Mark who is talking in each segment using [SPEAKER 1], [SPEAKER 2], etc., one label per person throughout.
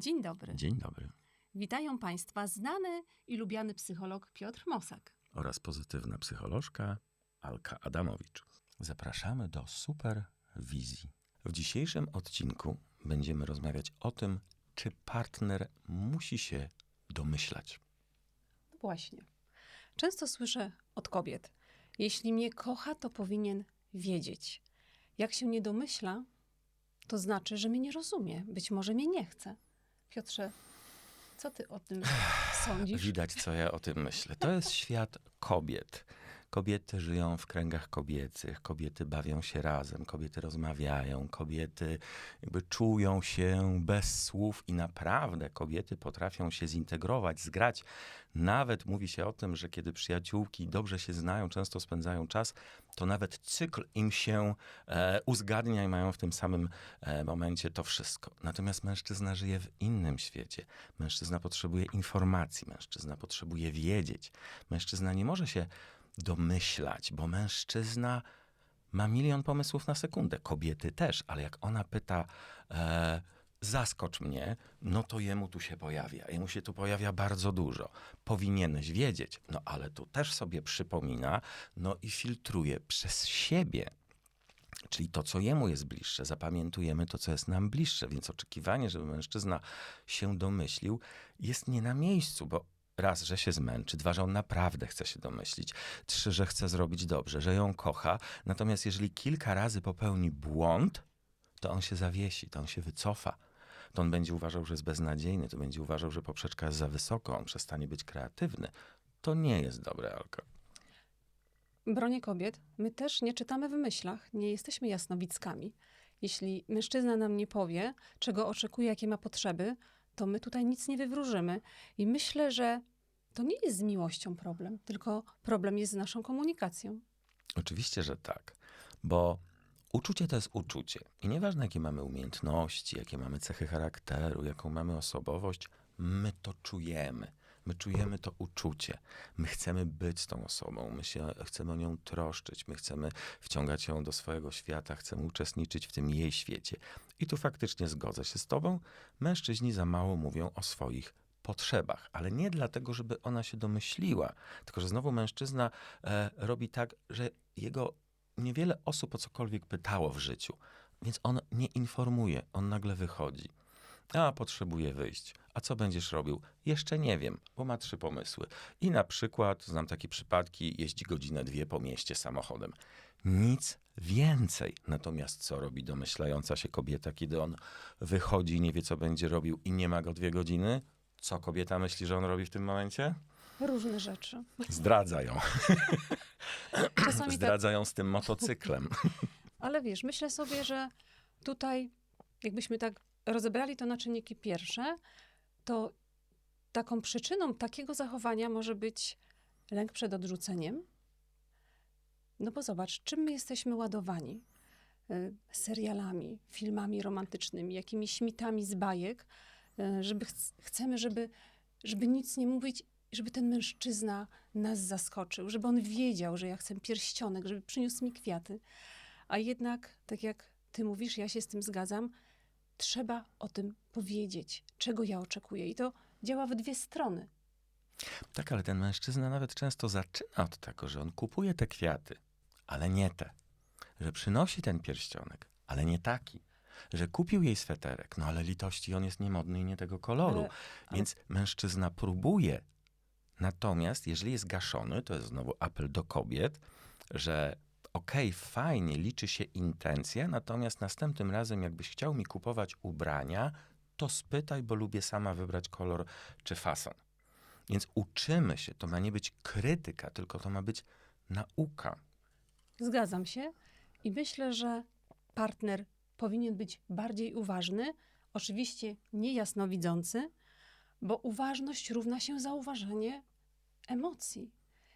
[SPEAKER 1] Dzień dobry.
[SPEAKER 2] Dzień dobry.
[SPEAKER 1] Witają Państwa znany i lubiany psycholog Piotr Mosak.
[SPEAKER 2] Oraz pozytywna psycholożka Alka Adamowicz. Zapraszamy do superwizji. W dzisiejszym odcinku będziemy rozmawiać o tym, czy partner musi się domyślać.
[SPEAKER 1] Właśnie. Często słyszę od kobiet: Jeśli mnie kocha, to powinien wiedzieć. Jak się nie domyśla, to znaczy, że mnie nie rozumie. Być może mnie nie chce. Piotrze, co ty o tym sądzisz?
[SPEAKER 2] Widać, co ja o tym myślę. To jest świat kobiet. Kobiety żyją w kręgach kobiecych, kobiety bawią się razem, kobiety rozmawiają, kobiety jakby czują się bez słów i naprawdę kobiety potrafią się zintegrować, zgrać. Nawet mówi się o tym, że kiedy przyjaciółki dobrze się znają, często spędzają czas, to nawet cykl im się e, uzgadnia i mają w tym samym e, momencie to wszystko. Natomiast mężczyzna żyje w innym świecie. Mężczyzna potrzebuje informacji, mężczyzna potrzebuje wiedzieć. Mężczyzna nie może się domyślać, bo mężczyzna ma milion pomysłów na sekundę. Kobiety też, ale jak ona pyta, e, zaskocz mnie, no to jemu tu się pojawia. Jemu się tu pojawia bardzo dużo. Powinieneś wiedzieć, no ale tu też sobie przypomina, no i filtruje przez siebie. Czyli to, co jemu jest bliższe, zapamiętujemy to, co jest nam bliższe, więc oczekiwanie, żeby mężczyzna się domyślił, jest nie na miejscu, bo raz, że się zmęczy, dwa, że on naprawdę chce się domyślić, trzy, że chce zrobić dobrze, że ją kocha. Natomiast jeżeli kilka razy popełni błąd, to on się zawiesi, to on się wycofa. To on będzie uważał, że jest beznadziejny, to będzie uważał, że poprzeczka jest za wysoko, on przestanie być kreatywny. To nie jest dobre, Alka.
[SPEAKER 1] Bronię kobiet, my też nie czytamy w myślach, nie jesteśmy jasnowidzkami. Jeśli mężczyzna nam nie powie, czego oczekuje, jakie ma potrzeby, to my tutaj nic nie wywróżymy. I myślę, że to nie jest z miłością problem, tylko problem jest z naszą komunikacją.
[SPEAKER 2] Oczywiście, że tak, bo uczucie to jest uczucie. I nieważne, jakie mamy umiejętności, jakie mamy cechy charakteru, jaką mamy osobowość, my to czujemy. My czujemy to uczucie. My chcemy być tą osobą, my się chcemy o nią troszczyć, my chcemy wciągać ją do swojego świata, chcemy uczestniczyć w tym jej świecie. I tu faktycznie zgodzę się z Tobą. Mężczyźni za mało mówią o swoich potrzebach, ale nie dlatego, żeby ona się domyśliła, tylko że znowu mężczyzna e, robi tak, że jego niewiele osób o cokolwiek pytało w życiu, więc on nie informuje, on nagle wychodzi. A, potrzebuje wyjść. A co będziesz robił? Jeszcze nie wiem, bo ma trzy pomysły. I na przykład, znam takie przypadki, jeździ godzinę, dwie po mieście samochodem. Nic więcej. Natomiast co robi domyślająca się kobieta, kiedy on wychodzi nie wie, co będzie robił i nie ma go dwie godziny? Co kobieta myśli, że on robi w tym momencie?
[SPEAKER 1] Różne rzeczy.
[SPEAKER 2] Zdradza ją.
[SPEAKER 1] Czasami tak,
[SPEAKER 2] Zdradza ją z tym motocyklem.
[SPEAKER 1] ale wiesz, myślę sobie, że tutaj, jakbyśmy tak rozebrali to na czynniki pierwsze, to taką przyczyną takiego zachowania może być lęk przed odrzuceniem. No bo zobacz, czym my jesteśmy ładowani? Y, Serialami, filmami romantycznymi, jakimiś mitami z bajek, żeby ch- chcemy, żeby, żeby nic nie mówić, żeby ten mężczyzna nas zaskoczył, żeby on wiedział, że ja chcę pierścionek, żeby przyniósł mi kwiaty. A jednak, tak jak ty mówisz, ja się z tym zgadzam, trzeba o tym powiedzieć, czego ja oczekuję. I to działa w dwie strony.
[SPEAKER 2] Tak, ale ten mężczyzna nawet często zaczyna od tego, że on kupuje te kwiaty, ale nie te. Że przynosi ten pierścionek, ale nie taki. Że kupił jej sweterek, no ale litości on jest niemodny i nie tego koloru.
[SPEAKER 1] Ale- ale-
[SPEAKER 2] Więc mężczyzna próbuje. Natomiast jeżeli jest gaszony, to jest znowu apel do kobiet, że okej, fajnie, liczy się intencja, natomiast następnym razem, jakbyś chciał mi kupować ubrania, to spytaj, bo lubię sama wybrać kolor czy fason. Więc uczymy się, to ma nie być krytyka, tylko to ma być nauka.
[SPEAKER 1] Zgadzam się i myślę, że partner powinien być bardziej uważny, oczywiście niejasnowidzący, bo uważność równa się zauważenie emocji.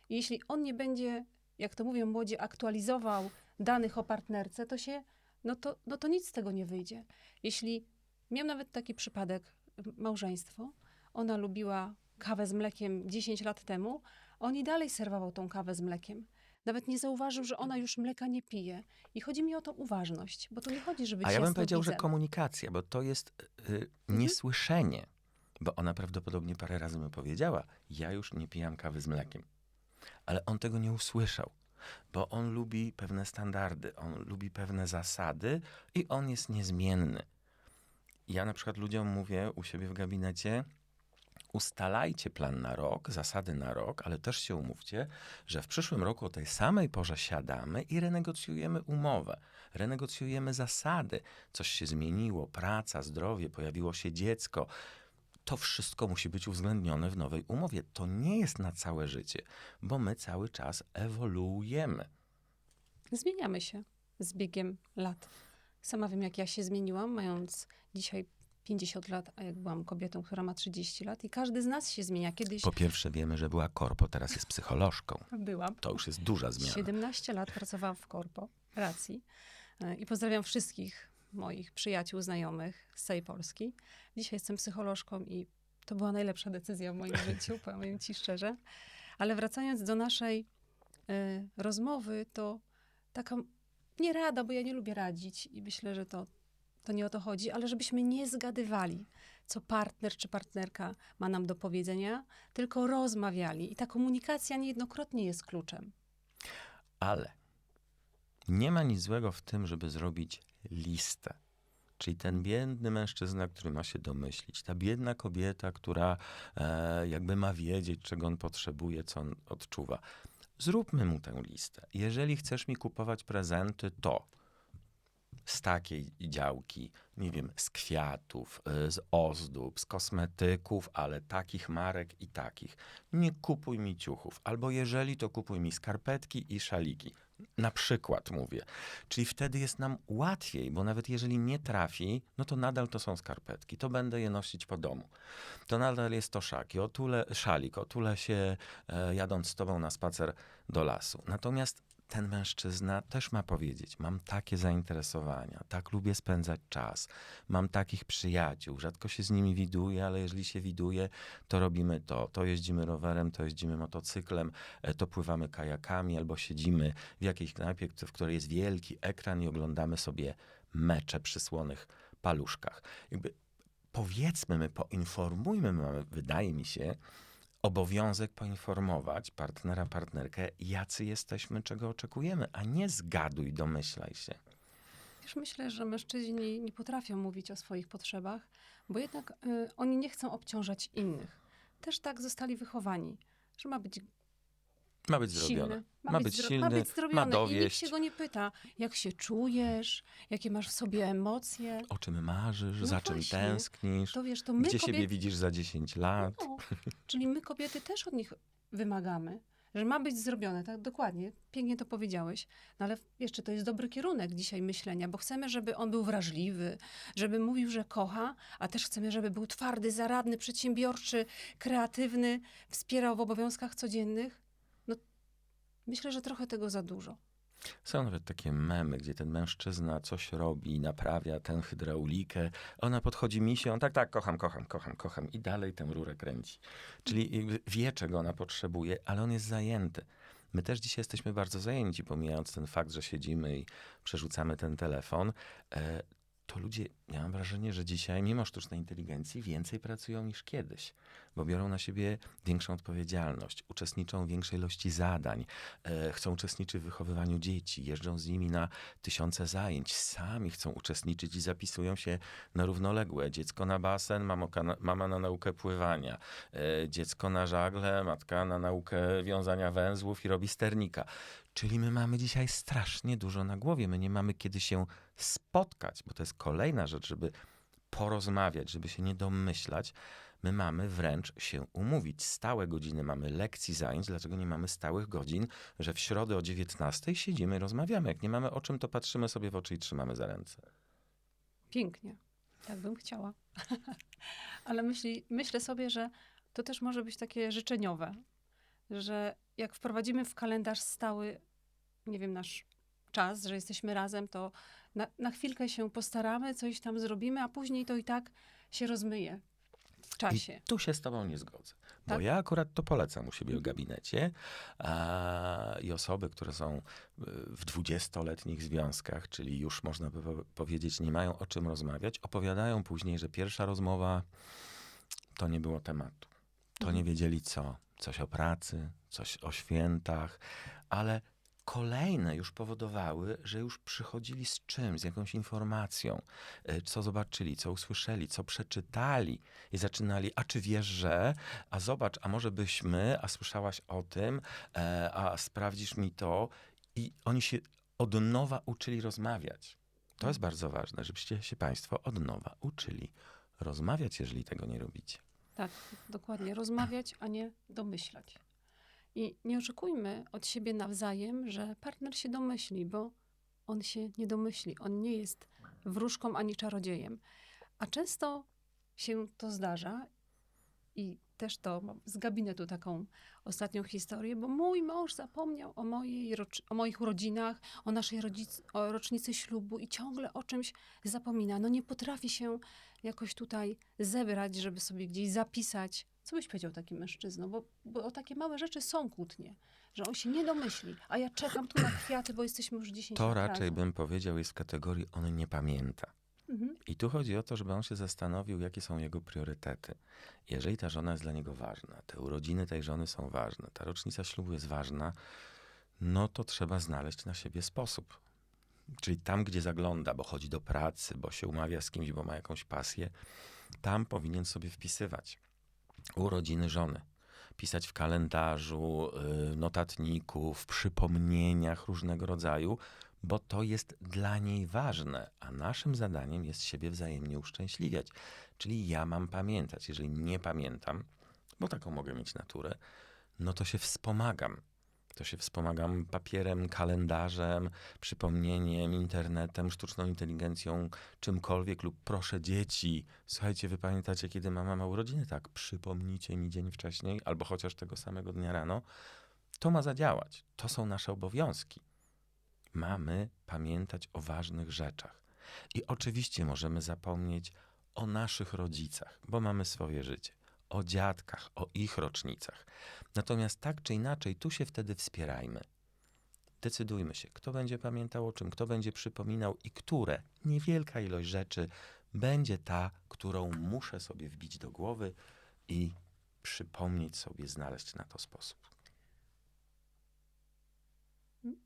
[SPEAKER 1] Jeśli on nie będzie, jak to mówią młodzi, aktualizował danych o partnerce, to się, no to, no to nic z tego nie wyjdzie. Jeśli miał nawet taki przypadek, małżeństwo, ona lubiła kawę z mlekiem 10 lat temu, on i dalej serwował tą kawę z mlekiem. Nawet nie zauważył, że ona już mleka nie pije. I chodzi mi o tą uważność, bo tu nie chodzi, żeby
[SPEAKER 2] A ja bym powiedział, że komunikacja, bo to jest y,
[SPEAKER 1] Mhm.
[SPEAKER 2] niesłyszenie. Bo ona prawdopodobnie parę razy mi powiedziała, ja już nie pijam kawy z mlekiem. Ale on tego nie usłyszał, bo on lubi pewne standardy, on lubi pewne zasady i on jest niezmienny. Ja na przykład ludziom mówię u siebie w gabinecie, ustalajcie plan na rok, zasady na rok, ale też się umówcie, że w przyszłym roku o tej samej porze siadamy i renegocjujemy umowę, renegocjujemy zasady. Coś się zmieniło, praca, zdrowie, pojawiło się dziecko. To wszystko musi być uwzględnione w nowej umowie. To nie jest na całe życie, bo my cały czas ewoluujemy.
[SPEAKER 1] Zmieniamy się z biegiem lat. Sama wiem, jak ja się zmieniłam, mając dzisiaj 50 lat, a jak byłam kobietą, która ma 30 lat i każdy z nas się zmienia. Kiedyś
[SPEAKER 2] Po pierwsze wiemy, że była korpo, teraz jest psycholożką.
[SPEAKER 1] byłam.
[SPEAKER 2] To już jest duża zmiana.
[SPEAKER 1] 17 lat pracowałam w korporacji e, i pozdrawiam wszystkich moich przyjaciół, znajomych z całej Polski. Dzisiaj jestem psycholożką i to była najlepsza decyzja w moim życiu, powiem ci szczerze. Ale wracając do naszej e, rozmowy, to taka nie rada, bo ja nie lubię radzić i myślę, że to, to nie o to chodzi, ale żebyśmy nie zgadywali, co partner czy partnerka ma nam do powiedzenia, tylko rozmawiali. I ta komunikacja niejednokrotnie jest kluczem.
[SPEAKER 2] Ale nie ma nic złego w tym, żeby zrobić listę. Czyli ten biedny mężczyzna, który ma się domyślić, ta biedna kobieta, która e, jakby ma wiedzieć, czego on potrzebuje, co on odczuwa. Zróbmy mu tę listę. Jeżeli chcesz mi kupować prezenty, to z takiej działki, nie wiem, z kwiatów, y, z ozdób, z kosmetyków, ale takich marek i takich. Nie kupuj mi ciuchów, albo jeżeli to kupuj mi skarpetki i szaliki. Na przykład mówię. Czyli wtedy jest nam łatwiej, bo nawet jeżeli nie trafi, no to nadal to są skarpetki. To będę je nosić po domu. To nadal jest to szaki, otule, szalik, otulę się e, jadąc z tobą na spacer do lasu. Natomiast ten mężczyzna też ma powiedzieć: Mam takie zainteresowania, tak lubię spędzać czas, mam takich przyjaciół, rzadko się z nimi widuję, ale jeżeli się widuję, to robimy to. To jeździmy rowerem, to jeździmy motocyklem, e, to pływamy kajakami albo siedzimy w jakiejś knajpie, w której jest wielki ekran i oglądamy sobie mecze przy słonych paluszkach. Jakby powiedzmy, my poinformujmy, wydaje mi się, obowiązek poinformować partnera, partnerkę, jacy jesteśmy, czego oczekujemy, a nie zgaduj, domyślaj się.
[SPEAKER 1] Już myślę, że mężczyźni nie potrafią mówić o swoich potrzebach, bo jednak y, oni nie chcą obciążać innych. Też tak zostali wychowani, że ma być
[SPEAKER 2] Ma być zrobione.
[SPEAKER 1] silny,
[SPEAKER 2] Ma być
[SPEAKER 1] zdro-
[SPEAKER 2] silny,
[SPEAKER 1] ma być
[SPEAKER 2] ma
[SPEAKER 1] zrobiony i nikt
[SPEAKER 2] dowieść.
[SPEAKER 1] się go nie pyta, jak się czujesz, jakie masz w sobie emocje.
[SPEAKER 2] O czym marzysz,
[SPEAKER 1] No
[SPEAKER 2] za czym
[SPEAKER 1] właśnie.
[SPEAKER 2] tęsknisz,
[SPEAKER 1] To wiesz, to my
[SPEAKER 2] gdzie siebie
[SPEAKER 1] kobiety,
[SPEAKER 2] widzisz za 10 lat.
[SPEAKER 1] no, czyli my kobiety też od nich wymagamy, że ma być zrobione, tak dokładnie, pięknie to powiedziałeś, no ale jeszcze to jest dobry kierunek dzisiaj myślenia, bo chcemy, żeby on był wrażliwy, żeby mówił, że kocha, a też chcemy, żeby był twardy, zaradny, przedsiębiorczy, kreatywny, wspierał w obowiązkach codziennych. Myślę, że trochę tego za dużo.
[SPEAKER 2] Są nawet takie memy, gdzie ten mężczyzna coś robi, naprawia tę hydraulikę. Ona podchodzi mi się, on tak, tak, kocham, kocham, kocham, kocham i dalej tę rurę kręci. Czyli wie, czego ona potrzebuje, ale on jest zajęty. My też dzisiaj jesteśmy bardzo zajęci, pomijając ten fakt, że siedzimy i przerzucamy ten telefon. To ludzie, ja mam wrażenie, że dzisiaj, mimo sztucznej inteligencji, więcej pracują niż kiedyś, bo biorą na siebie większą odpowiedzialność, uczestniczą w większej ilości zadań, e, chcą uczestniczyć w wychowywaniu dzieci, jeżdżą z nimi na tysiące zajęć, sami chcą uczestniczyć i zapisują się na równoległe. Dziecko na basen, mamoka mama na naukę pływania, e, dziecko na żagle, matka na naukę wiązania węzłów i robi sternika. Czyli my mamy dzisiaj strasznie dużo na głowie. My nie mamy kiedy się spotkać, bo to jest kolejna rzecz, żeby porozmawiać, żeby się nie domyślać. My mamy wręcz się umówić. Stałe godziny mamy lekcji, zajęć, dlaczego nie mamy stałych godzin, że w środę o 19 siedzimy, rozmawiamy. Jak nie mamy o czym, to patrzymy sobie w oczy i trzymamy za ręce.
[SPEAKER 1] Pięknie. Tak bym chciała. Ale myśli, myślę sobie, że to też może być takie życzeniowe, że jak wprowadzimy w kalendarz stały, nie wiem, nasz czas, że jesteśmy razem, to na, na chwilkę się postaramy, coś tam zrobimy, a później to i tak się rozmyje w czasie.
[SPEAKER 2] I tu się z tobą nie zgodzę. Bo
[SPEAKER 1] Tak?
[SPEAKER 2] ja akurat to polecam u siebie w gabinecie a, i osoby, które są y, w dwudziestoletnich związkach, czyli już można by po- powiedzieć nie mają o czym rozmawiać, opowiadają później, że pierwsza rozmowa to nie było tematu. To nie wiedzieli co. Coś o pracy, coś o świętach, ale kolejne już powodowały, że już przychodzili z czymś, z jakąś informacją, y, co zobaczyli, co usłyszeli, co przeczytali i zaczynali, a czy wiesz, że, a zobacz, a może byśmy, a słyszałaś o tym, e, a sprawdzisz mi to i oni się od nowa uczyli rozmawiać. To jest bardzo ważne, żebyście się Państwo od nowa uczyli rozmawiać, jeżeli tego nie robicie.
[SPEAKER 1] Tak, dokładnie. Rozmawiać, a nie domyślać. I nie oczekujmy od siebie nawzajem, że partner się domyśli, bo on się nie domyśli. On nie jest wróżką ani czarodziejem. A często się to zdarza i też to z gabinetu taką ostatnią historię, bo mój mąż zapomniał o, mojej, o moich urodzinach, o naszej rodzic- o rocznicy ślubu i ciągle o czymś zapomina. No nie potrafi się jakoś tutaj zebrać, żeby sobie gdzieś zapisać. Co byś powiedział takim mężczyznom? Bo, bo o takie małe rzeczy są kłótnie, że on się nie domyśli, a ja czekam tu na kwiaty, bo jesteśmy już 10
[SPEAKER 2] To raczej bym powiedział jest w kategorii on nie pamięta.
[SPEAKER 1] Mhm.
[SPEAKER 2] I tu chodzi o to, żeby on się zastanowił, jakie są jego priorytety. Jeżeli ta żona jest dla niego ważna, te urodziny tej żony są ważne, ta rocznica ślubu jest ważna, no to trzeba znaleźć na siebie sposób. Czyli tam, gdzie zagląda, bo chodzi do pracy, bo się umawia z kimś, bo ma jakąś pasję, tam powinien sobie wpisywać urodziny żony. Pisać w kalendarzu, y, notatniku, w przypomnieniach różnego rodzaju, bo to jest dla niej ważne, a naszym zadaniem jest siebie wzajemnie uszczęśliwiać. Czyli ja mam pamiętać. Jeżeli nie pamiętam, bo taką mogę mieć naturę, no to się wspomagam. To się wspomagam papierem, kalendarzem, przypomnieniem, internetem, sztuczną inteligencją, czymkolwiek lub proszę dzieci. Słuchajcie, wy pamiętacie, kiedy mama ma urodziny? Tak, przypomnijcie mi dzień wcześniej, albo chociaż tego samego dnia rano. To ma zadziałać. To są nasze obowiązki mamy pamiętać o ważnych rzeczach. I oczywiście możemy zapomnieć o naszych rodzicach, bo mamy swoje życie, o dziadkach, o ich rocznicach. Natomiast tak czy inaczej, tu się wtedy wspierajmy. Decydujmy się, kto będzie pamiętał o czym, kto będzie przypominał i które, niewielka ilość rzeczy, będzie ta, którą muszę sobie wbić do głowy i przypomnieć sobie, znaleźć na to sposób.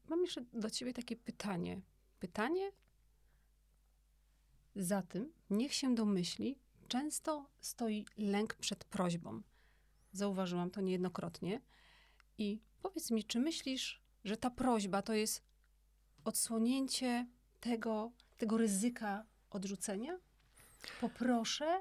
[SPEAKER 1] Mam jeszcze do ciebie takie pytanie. Pytanie za tym, niech się domyśli, często stoi lęk przed prośbą. Zauważyłam to niejednokrotnie. I powiedz mi, czy myślisz, że ta prośba to jest odsłonięcie tego, tego ryzyka odrzucenia? Poproszę,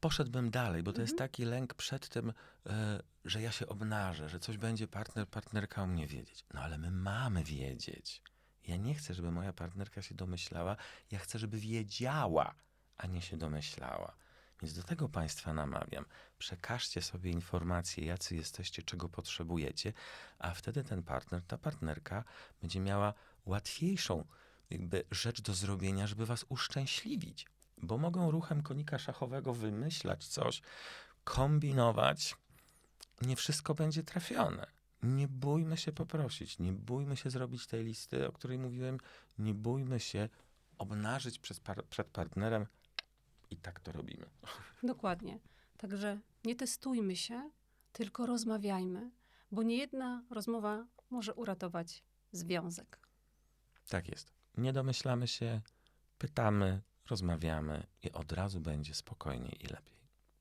[SPEAKER 2] Poszedłbym dalej, bo to jest
[SPEAKER 1] Mhm.
[SPEAKER 2] taki lęk przed tym, e, że ja się obnażę, że coś będzie partner, partnerka o mnie wiedzieć. No ale my mamy wiedzieć. Ja nie chcę, żeby moja partnerka się domyślała, ja chcę, żeby wiedziała, a nie się domyślała. Więc do tego Państwa namawiam. Przekażcie sobie informacje, jacy jesteście, czego potrzebujecie, a wtedy ten partner, ta partnerka będzie miała łatwiejszą jakby rzecz do zrobienia, żeby Was uszczęśliwić bo mogą ruchem konika szachowego wymyślać coś, kombinować. Nie wszystko będzie trafione. Nie bójmy się poprosić, nie bójmy się zrobić tej listy, o której mówiłem, nie bójmy się obnażyć przed partnerem i tak to robimy.
[SPEAKER 1] Dokładnie. Także nie testujmy się, tylko rozmawiajmy, bo niejedna rozmowa może uratować związek.
[SPEAKER 2] Tak jest. Nie domyślamy się, pytamy, rozmawiamy i od razu będzie spokojniej i lepiej.